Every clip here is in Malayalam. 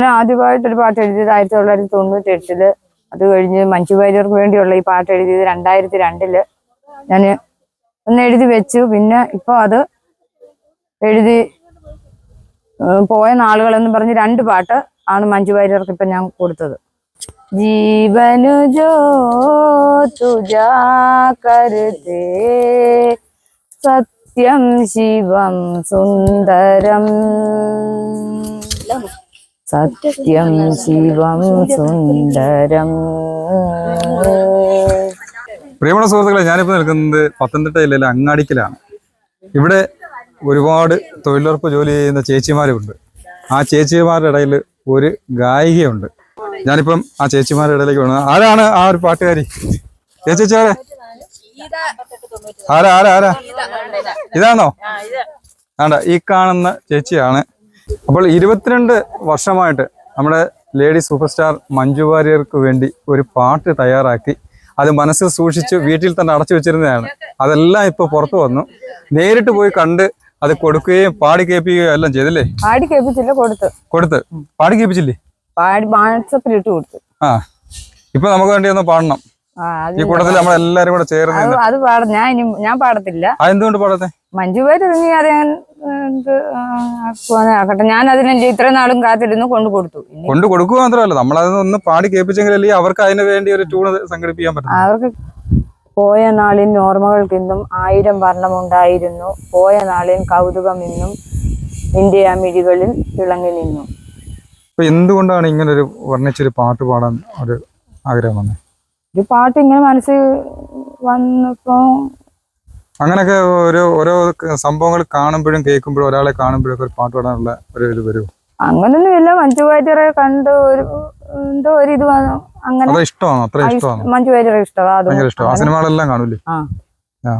ഞാൻ ആദ്യമായിട്ടൊരു പാട്ട് എഴുതിയത് ആയിരത്തി തൊള്ളായിരത്തി തൊണ്ണൂറ്റി എട്ടിൽ അത് കഴിഞ്ഞ് മഞ്ജു വാര്യർക്ക് വേണ്ടിയുള്ള ഈ പാട്ട് എഴുതിയത് രണ്ടായിരത്തി രണ്ടിൽ ഞാൻ ഒന്ന് എഴുതി വെച്ചു. പിന്നെ ഇപ്പൊ അത് എഴുതി പോയ നാളുകളെന്ന് പറഞ്ഞ് രണ്ട് പാട്ട് ആണ് മഞ്ജു വാര്യർക്ക് ഇപ്പൊ ഞാൻ കൊടുത്തത്. ജീവനു ജോ സത്യം ശിവം സുന്ദരം. സത്യം ശിവം സുന്ദരം പ്രിയമുള്ള സുഹൃത്തുക്കളെ ഞാനിപ്പോൾ നിൽക്കുന്നത് പത്തനംതിട്ട ജില്ലയിലെ അങ്ങാടിക്കലാണ്. ഇവിടെ ഒരുപാട് തൊഴിലുറപ്പ് ജോലി ചെയ്യുന്ന ചേച്ചിമാരുണ്ട്. ആ ചേച്ചിമാരുടെ ഇടയിൽ ഒരു ഗായികയുണ്ട്. ഞാനിപ്പം ആ ചേച്ചിമാരുടെ ഇടയിലേക്ക് വേണം ആരാണ് ആ ഒരു പാട്ടുകാരി? ചേച്ചിച്ചാരെ ആരെ? ആരാ ആരാ ആരാ? ഇതാണോ? ആണ്ട ഈ കാണുന്ന ചേച്ചിയാണ് അപ്പോൾ ഇരുപത്തിരണ്ട് വർഷമായിട്ട് നമ്മുടെ ലേഡി സൂപ്പർ സ്റ്റാർ മഞ്ജു വാര്യർക്ക് വേണ്ടി ഒരു പാട്ട് തയ്യാറാക്കി. അത് മനസ്സിൽ സൂക്ഷിച്ച് വീട്ടിൽ തന്നെ അടച്ചു വെച്ചിരുന്നതാണ്. അതെല്ലാം ഇപ്പൊ പുറത്തു വന്നു. നേരിട്ട് പോയി കണ്ട് അത് കൊടുക്കുകയും പാടി കേൾപ്പിക്കുകയും എല്ലാം ചെയ്തില്ലേ? പാടി കേൾപ്പിച്ചില്ല കൊടുത്തു. കൊടുത്ത്. പാടി കേൾപ്പിച്ചില്ലേ? പാടി വാട്സപ്പിൽ ഇട്ട് കൊടുത്തു. ആ. ഇപ്പൊ നമുക്ക് വേണ്ടി ഒന്ന് പാടണം. ആ അത് ഈ കൂട്ടത്തിൽ നമ്മളെല്ലാരും കൂടെ ചേർന്ന് അത് പാടും ഞാൻ ഇനി ഞാൻ പാടത്തില്ല. അതെന്തുകൊണ്ട് പാടത്തെ? മഞ്ജു വാര്യർ ഇനി അത് ഞാൻ ആക്കട്ടെ. ഞാൻ അതിനെ ഇത്രയും നാളും കാത്തിരുന്നു കൊണ്ടു കൊടുത്തു. കൊണ്ടു കൊടുക്കുക മാത്രമല്ല നമ്മളത് ഒന്ന് പാടി കേൾപ്പിച്ചെങ്കിലല്ലേ അവർക്ക് അതിന് വേണ്ടി ഒരു ട്യൂൺ സംഘടിപ്പിക്കാൻ പറ്റും അവർക്ക് പോയ നാളിൻ ഓർമ്മകൾക്കിന്നും ആയിരം വർണമുണ്ടായിരുന്നു. പോയ നാളിൻ കൗതുകം ഇന്നും ഇന്ത്യ ആ മിഴികളിൽ തിളങ്ങി നിന്നു അപ്പൊ എന്തുകൊണ്ടാണ് ഇങ്ങനെ ഒരു വർണിച്ചൊരു പാട്ട് പാടാൻ ഒരു ആഗ്രഹം വന്നത് ഒരു പാട്ട് ഇങ്ങനെ മനസ്സിൽ വന്നപ്പോ അങ്ങനെയൊക്കെ ഓരോ ഓരോ സംഭവങ്ങൾ കാണുമ്പോഴും കേൾക്കുമ്പോഴും ഒരാളെ കാണുമ്പോഴും ഒക്കെ ഒരു പാട്ട് പാടാനുള്ള ഒരു ഇത് വരും. അങ്ങനൊന്നുമില്ല മഞ്ജു വാര്യരെ കണ്ട് ഒരു എന്തോ ഒരു ഇത് അങ്ങനെ ഇഷ്ടമാണോ? അത്ര ഇഷ്ടമാണോ? മഞ്ജു വാര്യരെ ഇഷ്ടമാണ് അത് ഭയങ്കര ഇഷ്ടം ആ സിനിമകളെല്ലാം കാണൂലേ ആ.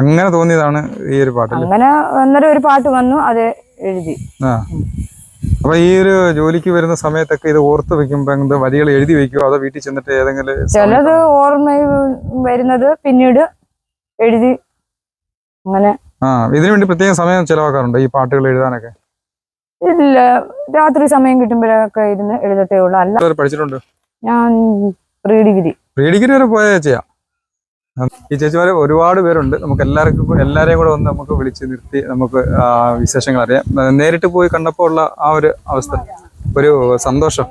അങ്ങനെ തോന്നിയതാണ് ഈ ഒരു പാട്ട് അങ്ങനെ അന്നേരം ഒരു പാട്ട് വന്നു അത് എഴുതി. ആ. അപ്പൊ ഈ ഒരു ജോലിക്ക് വരുന്ന സമയത്തൊക്കെ ഇത് ഓർത്ത് വെക്കുമ്പോ എന്താ വരികൾ എഴുതി വെക്കുമോ അതോ വീട്ടിൽ ചെന്നിട്ട് ഏതെങ്കിലും ചിലത് ഓർമ്മ വരുന്നത് പിന്നീട് എഴുതി അങ്ങനെ ആ ഇതിനു വേണ്ടി പ്രത്യേക സമയം ചെലവാക്കാറുണ്ട് ഈ പാട്ടുകൾ എഴുതാനൊക്കെ? ഇല്ല രാത്രി സമയം കിട്ടുമ്പോഴൊക്കെ ഇരുന്ന് എഴുതത്തേ ഉള്ളൂ. അല്ല പഠിച്ചിട്ടുണ്ട്? ഞാൻ പ്രീ ഡിഗ്രി. പ്രീ ഡിഗ്രി വരെ പോയ ചേച്ചിയാ ഈ ചേച്ചിമാരെ ഒരുപാട് പേരുണ്ട്. നമുക്ക് എല്ലാവർക്കും എല്ലാവരെയും കൂടെ ഒന്ന് നമുക്ക് വിളിച്ച് നിർത്തി നമുക്ക് വിശേഷങ്ങൾ അറിയാം. നേരിട്ട് പോയി കണ്ടപ്പോൾ ഉള്ള ആ ഒരു അവസ്ഥ ഒരു സന്തോഷം.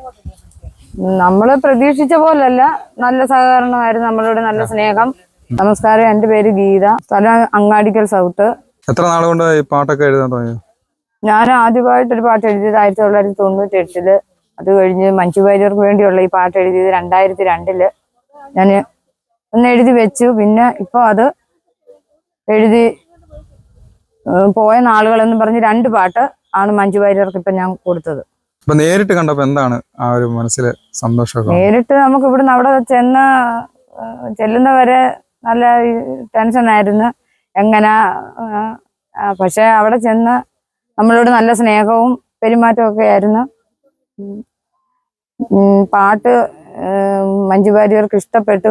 നമ്മൾ പ്രതീക്ഷിച്ച പോലല്ല. നല്ല സഹകരണമായിരുന്നു നമ്മളോട് നല്ല സ്നേഹം. നമസ്കാരം എന്റെ പേര് ഗീത. സ്ഥലം അങ്ങാടിക്കൽ സൗത്ത് എത്ര നാളുകൊണ്ട് കൊണ്ട് ഈ പാട്ടൊക്കെ എഴുതാൻ തുടങ്ങിയത് ഞാൻ ആദ്യമായിട്ടൊരു പാട്ട് എഴുതിയത് ആയിരത്തി തൊള്ളായിരത്തി തൊണ്ണൂറ്റി എട്ടിൽ അത് കഴിഞ്ഞ് മഞ്ജു വാര്യർക്ക് വേണ്ടിയുള്ള ഈ പാട്ട് എഴുതിയത് രണ്ടായിരത്തി രണ്ടിൽ. ഞാൻ ഒന്ന് എഴുതി വെച്ചു. പിന്നെ ഇപ്പൊ അത് എഴുതി പോയ നാളുകളെന്ന് പറഞ്ഞ് രണ്ട് പാട്ട് ആണ് മഞ്ജു വാര്യർക്ക് ഇപ്പൊ ഞാൻ കൊടുത്തത്. അപ്പൊ നേരിട്ട് കണ്ടപ്പോ എന്താണ് ആ ഒരു മനസ്സിലെ സന്തോഷം നേരിട്ട് നമുക്ക് ഇവിടുന്ന് അവിടെ ചെന്ന് ചെല്ലുന്നവരെ നല്ല ടെൻഷൻ ആയിരുന്നു. എങ്ങനെ പക്ഷെ അവിടെ ചെന്ന് നമ്മളോട് നല്ല സ്നേഹവും പെരുമാറ്റവും ഒക്കെ ആയിരുന്നു. പാട്ട് മഞ്ജു വാര്യർക്ക് ഇഷ്ടപ്പെട്ടു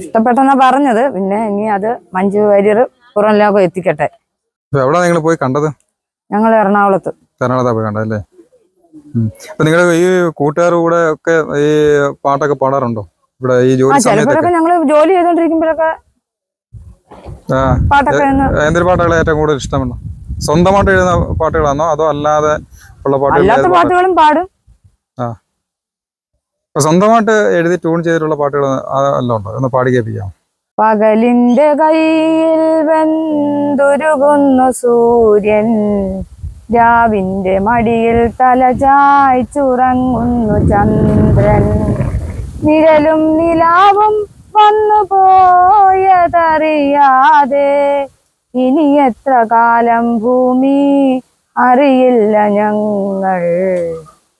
ഇഷ്ടപ്പെട്ടെന്നാ പറഞ്ഞത്. പിന്നെ ഇനി അത് മഞ്ജു വാര്യർ പുറം ലോകം എത്തിക്കട്ടെ. എവിടെ നിങ്ങൾ പോയി കണ്ടത്? ഞങ്ങൾ എറണാകുളത്ത്. എറണാകുളത്താ പോയി. അപ്പൊ നിങ്ങൾ ഈ കൂട്ടുകാരുടെ കൂടെ ഒക്കെ ഈ പാട്ടൊക്കെ പാടാറുണ്ടോ? ഇവിടെ ഈ ജോലി സമയത്തൊക്കെ. ചിലപ്പോഴൊക്കെ ഞങ്ങൾ ജോലി ചെയ്തോണ്ടിരിക്കുമ്പോഴൊക്കെ പാട്ടൊക്കെ എന്തൊരു പാട്ടുകളെ ഏറ്റവും കൂടുതൽ ഇഷ്ടമുണ്ടോ? സ്വന്തമായിട്ട് എഴുതുന്ന പാട്ടുകളാണോ? അതോ അല്ലാതെ ഉള്ള പാട്ടുകൾ പാട്ടുകളും പാടും. ആ. സ്വന്തമായിട്ട് എഴുതി ട്യൂൺ ചെയ്തിട്ടുള്ള പാട്ടുകൾ എല്ലാം ഉണ്ടോ? ഒന്ന് പാടി കേൾപ്പിക്കാം. പകലിന്റെ കയ്യിൽ വെന്തുരുകുന്നു സൂര്യൻ. രാവിന്റെ മടിയിൽ തല ചായ്ച്ചുറങ്ങുന്നു ചന്ദ്രൻ. നിഴലും നിലാവും വന്നു പോയതറിയാതെ. ഇനി എത്ര കാലം ഭൂമി അറിയില്ല ഞങ്ങൾ.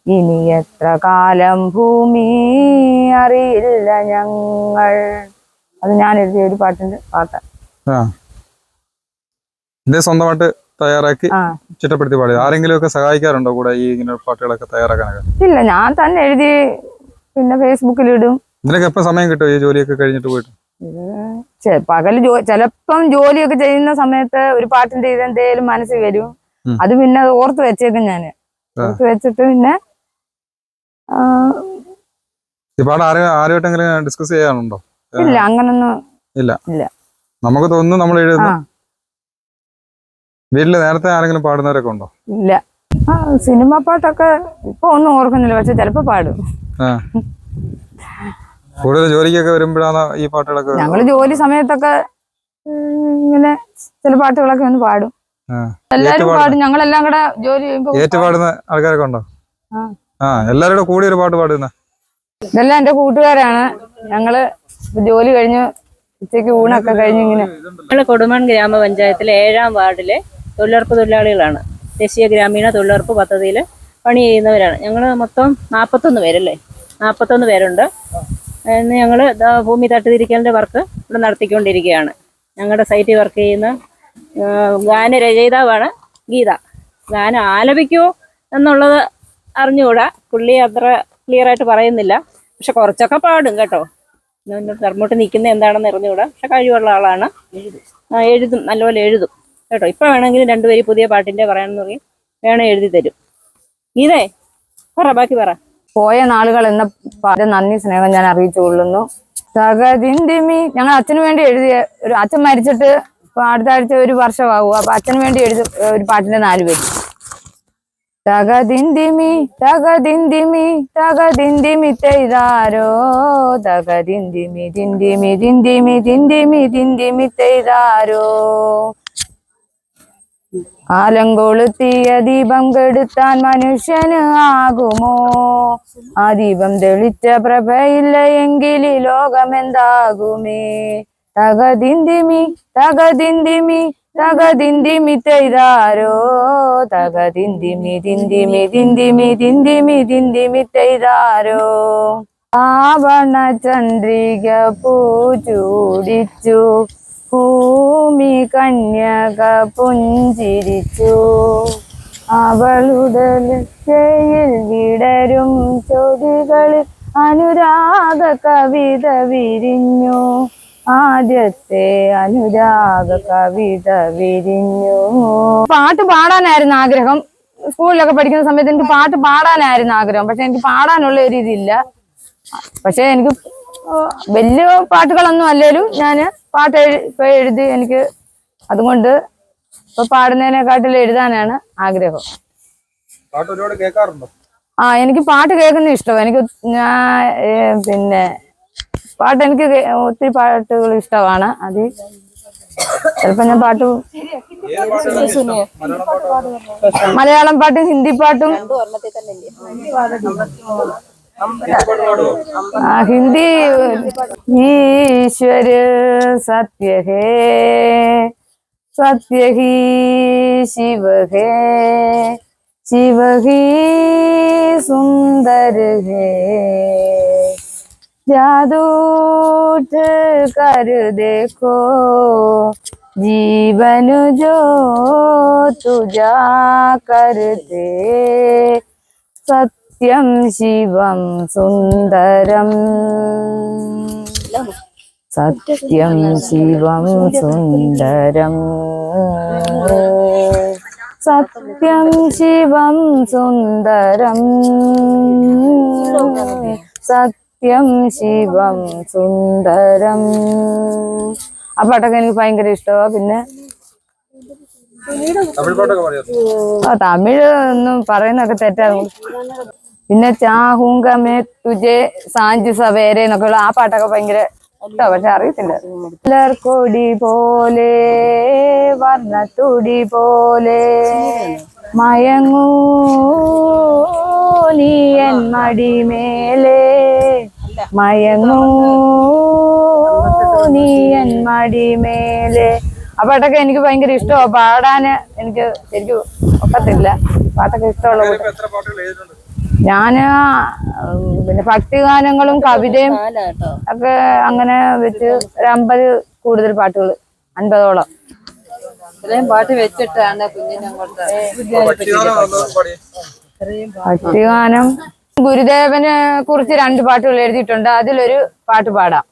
ഇനി എത്ര കാലം ഭൂമി അറിയില്ല ഞങ്ങൾ. അത് ഞാൻ എഴുതിയ ഒരു പാട്ടിന്റെ പാട്ട്. ഇത് സ്വന്തമായിട്ട് തയ്യാറാക്കി ചിട്ടപ്പെടുത്തി പാടി ആരെങ്കിലും ഒക്കെ സഹായിക്കാറുണ്ടോ കൂടെ ഈ ഇങ്ങനെ പാട്ടുകളൊക്കെ തയ്യാറാക്കാനൊക്കെ? ഇല്ല ഞാൻ തന്നെ എഴുതി പിന്നെ ഫേസ്ബുക്കിൽ ഇടും. ഇതിനൊക്കെ എപ്പോ സമയം കിട്ടും ഈ ജോലിയൊക്കെ കഴിഞ്ഞിട്ട് പോയിട്ട്? പകൽ പകൽ ജോ ചിലപ്പം ജോലിയൊക്കെ ചെയ്യുന്ന സമയത്ത് ഒരു പാട്ടിന്റെ ഇത് എന്തേലും മനസ്സിൽ വരും. അത് പിന്നെ ഓർത്ത് വെച്ചേക്കും ഞാൻ. ഓർത്ത് വെച്ചിട്ട് പിന്നെ ആരുമായിട്ടെങ്കിലും ഡിസ്കസ് ചെയ്യാനുണ്ടോ ഇല്ല അങ്ങനൊന്നും നമുക്ക് തോന്നുന്നു നമ്മൾ എഴുതുന്നു വീട്ടിൽ നേരത്തെ ആരെങ്കിലും പാടുന്നവരൊക്കെ ഉണ്ടോ? ഇല്ല. ആ സിനിമ പാട്ടൊക്കെ ഇപ്പൊ ഒന്നും ഓർക്കുന്നില്ല പക്ഷെ ചിലപ്പോ പാടും. കൂടുതൽ ജോലിക്കൊക്കെ വരുമ്പോഴാണ് ഈ പാട്ടുകളൊക്കെ ഞങ്ങൾ ജോലി സമയത്തൊക്കെ ഇങ്ങനെ ചില പാട്ടുകളൊക്കെ ഒന്ന് പാടും. ആ. എല്ലാരും പാടും. ഞങ്ങളെല്ലാം കൂടെ ജോലി ചെയ്യുമ്പോ ഏറ്റുപാടുന്ന ആൾക്കാരൊക്കെ ഉണ്ടോ? ആ. എല്ലാരും കൂടി ഒരു പാട്ട് പാടുന്ന. ഇതെല്ലാം എന്റെ കൂട്ടുകാരാണ്. ഞങ്ങൾ ജോലി കഴിഞ്ഞ് ഉച്ചയ്ക്ക് ഊണൊക്കെ കഴിഞ്ഞ് ഇങ്ങനെ ഞങ്ങൾ കൊടുമൺ ഗ്രാമപഞ്ചായത്തിലെ ഏഴാം വാർഡിലെ തൊഴിലുറപ്പ് തൊഴിലാളികളാണ്. ദേശീയ ഗ്രാമീണ തൊഴിലുറപ്പ് പദ്ധതിയിൽ പണി ചെയ്യുന്നവരാണ്. ഞങ്ങൾ മൊത്തം നാൽപ്പത്തൊന്ന് പേരല്ലേ? നാൽപ്പത്തൊന്ന് പേരുണ്ട്. ഇന്ന് ഞങ്ങൾ ഭൂമി തട്ടുതിരിക്കലിന്റെ വർക്ക് ഇവിടെ നടത്തിക്കൊണ്ടിരിക്കുകയാണ്. ഞങ്ങളുടെ സൈറ്റിൽ വർക്ക് ചെയ്യുന്ന ഗാന ഗാനരചയിതാവാണ് ഗീത. ഗാനം ആലപിക്കുമോ എന്നുള്ളത് അറിഞ്ഞുകൂടാ. പുള്ളി അത്ര ക്ലിയർ ആയിട്ട് പറയുന്നില്ല. പക്ഷെ കുറച്ചൊക്കെ പാടും കേട്ടോ. കർമ്മോട്ട് നിൽക്കുന്ന എന്താണെന്ന് അറിഞ്ഞുകൂടാ. പക്ഷെ കഴിവുള്ള ആളാണ്. എഴുതും. നല്ലപോലെ എഴുതും. കേട്ടോ. ഇപ്പം വേണമെങ്കിലും രണ്ടുപേരും പുതിയ പാട്ടിന്റെ പറയാമെന്ന് പറയും. വേണേൽ എഴുതി തരും. ഇതേ പറ ബാക്കി പറ. പോയ നാളുകൾ എന്ന നന്ദി സ്നേഹം ഞാൻ അറിയിച്ചു കൊള്ളുന്നു. മീ ഞങ്ങൾ അച്ഛന് വേണ്ടി എഴുതിയ ഒരു അച്ഛൻ മരിച്ചിട്ട് അടുത്ത ആഴ്ച ഒരു വർഷമാകും അപ്പൊ അച്ഛന് വേണ്ടി എഴുതി ഒരു പാട്ടിന്റെ നാല് പേര്. തകതിന്തിമി തകതിന്തിമി തകതിന്തിമി തെയ്താരോ? തകതിന്തിമി തിന്തിമി തിന്തിമി തിന്തിമി തിന്തിമി തെയ്താരോ? കാലം കൊളുത്തിയ ദീപം കെടുത്താൻ മനുഷ്യന് ആകുമോ? ആ ദീപം തെളിച്ച പ്രഭയില്ല എങ്കിൽ ലോകമെന്താകുമേ? തകതിന്തിമി തകതിന്തിമി തകതിന്തിമി തെയ്താരോ? തകതിന്തിമി തിന്തിമി തിന്തിമി തിന്തിമി തിന്തിമി തെയ്താരോ? ആവണ ചന്ദ്രിക പൂചൂടിച്ചു ഭൂമി കന്യക പുഞ്ചിരിച്ചു. അവളുടെ ലക്ഷയിൽ വിടരും. ചൊടികളിൽ അനുരാഗ കവിത വിരിഞ്ഞു. ആദ്യത്തെ അനുരാഗ കവിത വിരിഞ്ഞു. പാട്ട് പാടാനായിരുന്നു ആഗ്രഹം. സ്കൂളിലൊക്കെ പഠിക്കുന്ന സമയത്ത് എനിക്ക് പാട്ട് പാടാനായിരുന്നു ആഗ്രഹം. പക്ഷെ എനിക്ക് പാടാനുള്ള ഒരു ഇതില്ല. പക്ഷെ എനിക്ക് വലിയ പാട്ടുകളൊന്നും അല്ലേലും ഞാൻ പാട്ട് ഇപ്പൊ എഴുതി എനിക്ക് അതുകൊണ്ട് ഇപ്പൊ പാടുന്നതിനെക്കാട്ടിൽ എഴുതാനാണ് ആഗ്രഹം. പാട്ട് ഒരുപാട് കേൾക്കാറുണ്ടോ? ആ എനിക്ക് പാട്ട് കേൾക്കുന്ന ഇഷ്ടം എനിക്ക് ഞാൻ പിന്നെ പാട്ട് എനിക്ക് ഒത്തിരി പാട്ടുകൾ ഇഷ്ടമാണ് അത് ചിലപ്പോ ഞാൻ പാട്ട് മലയാളം പാട്ടും ഹിന്ദി പാട്ടും हिंदी ईश्वर सत्य है सत्य ही शिव है शिव ही सुंदर है जादू कर देखो जीवन जो तुझा करते സത്യം ശിവം സുന്ദരം. സത്യം ശിവം സുന്ദരം. സത്യം ശിവം സുന്ദരം. സത്യം ശിവം സുന്ദരം. ആ പാട്ടൊക്കെ എനിക്ക് ഭയങ്കര ഇഷ്ടമാണ് പിന്നെ ആ തമിഴ് ഒന്നും പറയുന്നൊക്കെ തെറ്റാകും പിന്നെ ചാഹൂങ്ക മേ തുജെ സാഞ്ചു സവേരെ എന്നൊക്കെയുള്ള ആ പാട്ടൊക്കെ ഭയങ്കര ഇഷ്ടമാണ് പക്ഷെ അറിയത്തില്ല. കൊടി പോലെ തുടി പോലെ മയങ്ങൂ നീ എൻ മടിമേലെ. മയങ്ങൂ നീ എൻ മടിമേലെ. ആ പാട്ടൊക്കെ എനിക്ക് ഭയങ്കര ഇഷ്ടമാണ് പാടാന് എനിക്ക് ശരിക്കും ഒക്കത്തില്ല. പാട്ടൊക്കെ ഇഷ്ടമുള്ള ഞാൻ പിന്നെ ഭക്തിഗാനങ്ങളും കവിതയും ഒക്കെ അങ്ങനെ വെച്ച് ഒരു അമ്പത് കൂടുതൽ പാട്ടുകൾ അൻപതോളം. ഇത്രയും പാട്ട് വെച്ചിട്ടാണ് പാടിയേ. ഭക്തിഗാനം ഗുരുദേവനെ കുറിച്ച് രണ്ട് പാട്ടുകൾ എഴുതിയിട്ടുണ്ട്. അതിലൊരു പാട്ട് പാടാം.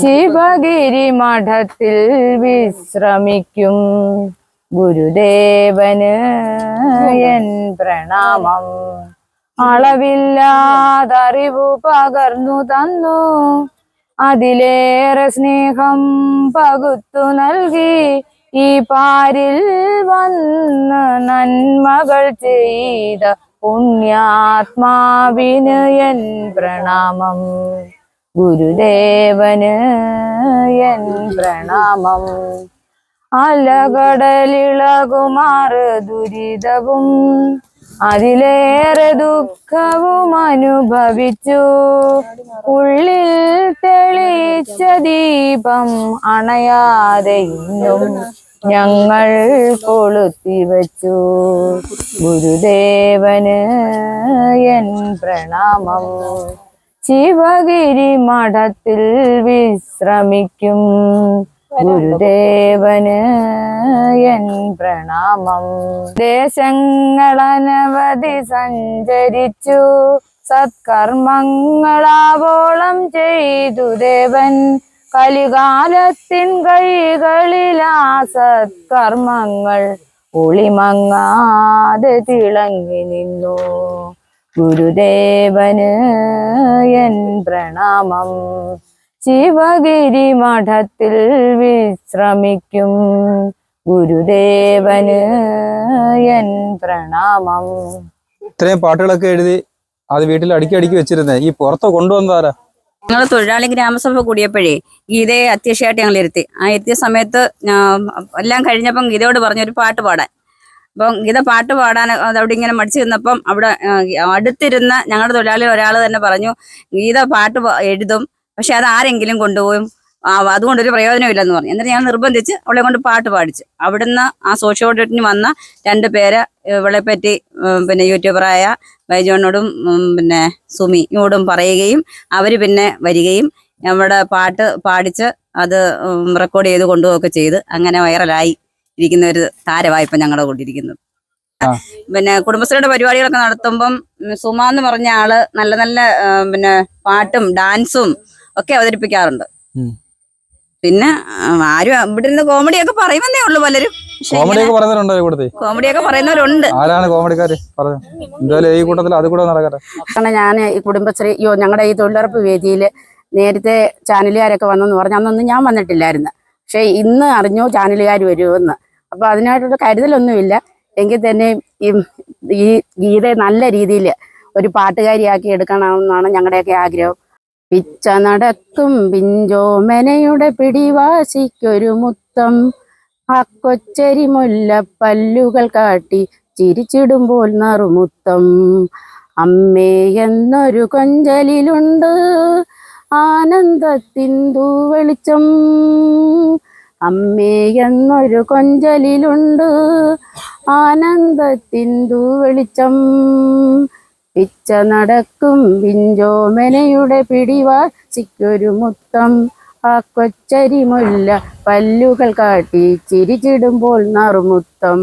ശിവഗിരി മഠത്തിൽ വിശ്രമിക്കും. ഗുരുദേവന് എൻ പ്രണാമം. അളവില്ലാതറിവു പകർന്നു തന്നു. അതിലേറെ സ്നേഹം പകുത്തു നൽകി. ഈ പാരിൽ വന്ന് നന്മകൾ ചെയ്ത പുണ്യാത്മാവിന് എൻ പ്രണാമം. ഗുരുദേവന് എൻ പ്രണാമം. അലകടലിളകുമാറ് ദുരിതവും അതിലേറെ ദുഃഖവും അനുഭവിച്ചു. ഉള്ളിൽ തെളിച്ച ദീപം അണയാതെ ഇന്നും ഞങ്ങൾ കൊളുത്തി വച്ചു ഗുരുദേവന് എൻ പ്രണാമം. ശിവഗിരി മഠത്തിൽ വിശ്രമിക്കും. ഗുരുദേവന് എൻ പ്രണാമം. ദേശങ്ങളനവധി സഞ്ചരിച്ചു. സത്കർമ്മങ്ങളാവോളം ചെയ്തു ദേവൻ. കലികാലത്തിൻ കൈകളിലാ സത്കർമ്മങ്ങൾ. ഒളിമങ്ങാതെ തിളങ്ങി നിന്നു. ഗുരുദേവന് എൻ പ്രണാമം. ശിവഗിരി മഠത്തിൽ വിശ്രമിക്കും ഗുരുദേവന് എൻ പ്രണാമം. ഇത്രയും പാട്ടുകളൊക്കെ എഴുതി അത് വീട്ടിൽ അടുക്കി അടുക്കി വെച്ചിരുന്നേ. ഈ പുറത്ത് കൊണ്ടുവന്നാരാ ഞങ്ങൾ തൊഴിലാളി ഗ്രാമസഭ കൂടിയപ്പോഴേ ഗീതയെ അധ്യക്ഷയായിട്ട് ഞങ്ങൾ ഇരുത്തി. ആ ഇരുത്തിയ സമയത്ത് എല്ലാം കഴിഞ്ഞപ്പം ഗീതയോട് പറഞ്ഞു ഒരു പാട്ട് പാടാൻ. അപ്പം ഗീത പാട്ട് പാടാൻ അതവിടെ അവിടെ ഇങ്ങനെ മടിച്ചു നിന്നപ്പം അവിടെ അടുത്തിരുന്ന ഞങ്ങളുടെ തൊഴിലാളി ഒരാൾ തന്നെ പറഞ്ഞു ഗീത പാട്ട് പ- എഴുതും. പക്ഷെ അത് ആരെങ്കിലും കൊണ്ടുപോകും. അതുകൊണ്ടൊരു പ്രയോജനമില്ലെന്ന് പറഞ്ഞു. എന്നിട്ട് ഞാൻ നിർബന്ധിച്ച് അവളെ കൊണ്ട് പാട്ട് പാടിച്ചു. അവിടുന്ന് ആ സോഷ്യൽ ഓഡിറ്റിന് വന്ന രണ്ട് പേരെ ഇവളെ പറ്റി പിന്നെ യൂട്യൂബറായ ബൈജോനോടും ഉം, പിന്നെ സുമിയോടും പറയുകയും അവർ പിന്നെ വരികയും നമ്മുടെ പാട്ട് പാടിച്ച് അത് റെക്കോർഡ് ചെയ്ത് കൊണ്ടുപോവുകയൊക്കെ ചെയ്ത് അങ്ങനെ വൈറലായി ഇരിക്കുന്ന ഒരു താരമായി ഇപ്പം ഞങ്ങളുടെ കൊണ്ടിരിക്കുന്നത് ആ. പിന്നെ കുടുംബശ്രീയുടെ പരിപാടികളൊക്കെ നടത്തുമ്പം സുമ എന്ന് പറഞ്ഞ ആൾ നല്ല നല്ല പിന്നെ പാട്ടും ഡാൻസും ഒക്കെ അവതരിപ്പിക്കാറുണ്ട്. പിന്നെ ആരും ഇവിടെ നിന്ന് കോമഡിയൊക്കെ പറയുമെന്നേ ഉള്ളു പലരും. കോമഡി കോമഡിയൊക്കെ പറയുന്നവരുണ്ടോ ആരാണ് കോമഡിക്കാര്? പറഞ്ഞു. എന്തായാലും ഈ കൂട്ടത്തിൽ അത് കൂടെ നടക്കട്ടെ. കാരണം ഞാൻ ഈ കുടുംബശ്രീ യോ ഞങ്ങളുടെ ഈ തൊഴിലുറപ്പ് വേദിയിൽ നേരത്തെ ചാനലുകാരൊക്കെ വന്നെന്ന് പറഞ്ഞു അന്നൊന്നും ഞാൻ വന്നിട്ടില്ലായിരുന്നു. പക്ഷെ ഇന്ന് അറിഞ്ഞു ചാനലുകാർ വരുമെന്ന്. അപ്പൊ അതിനായിട്ടുള്ള കരുതലൊന്നുമില്ല. എങ്കിൽ തന്നെ ഈ ഈ ഗീതയെ നല്ല രീതിയിൽ ഒരു പാട്ടുകാരിയാക്കി എടുക്കണമെന്നാണ് ഞങ്ങളുടെയൊക്കെ ആഗ്രഹം. പിച്ച നടക്കും പിഞ്ചോമനയുടെ പിടിവാശിക്കൊരു മുത്തം. ആ കൊച്ചരി മുല്ല പല്ലുകൾ കാട്ടി ചിരിച്ചിടുമ്പോൾ നറുമുത്തം. അമ്മേ എന്നൊരു കൊഞ്ചലിലുണ്ട് ആനന്ദത്തിന്തു വെളിച്ചം. അമ്മേ എന്നൊരു കൊഞ്ചലിലുണ്ട് ആനന്ദത്തിന്തു വെളിച്ചം. പിച്ച നടക്കും പിഞ്ചോമനയുടെ പിടിവാശിക്കൊരു മുത്തം. ആ കൊച്ചരിമുല്ല പല്ലുകൾ കാട്ടി ചിരിച്ചിടുമ്പോൾ നറുമുത്തം.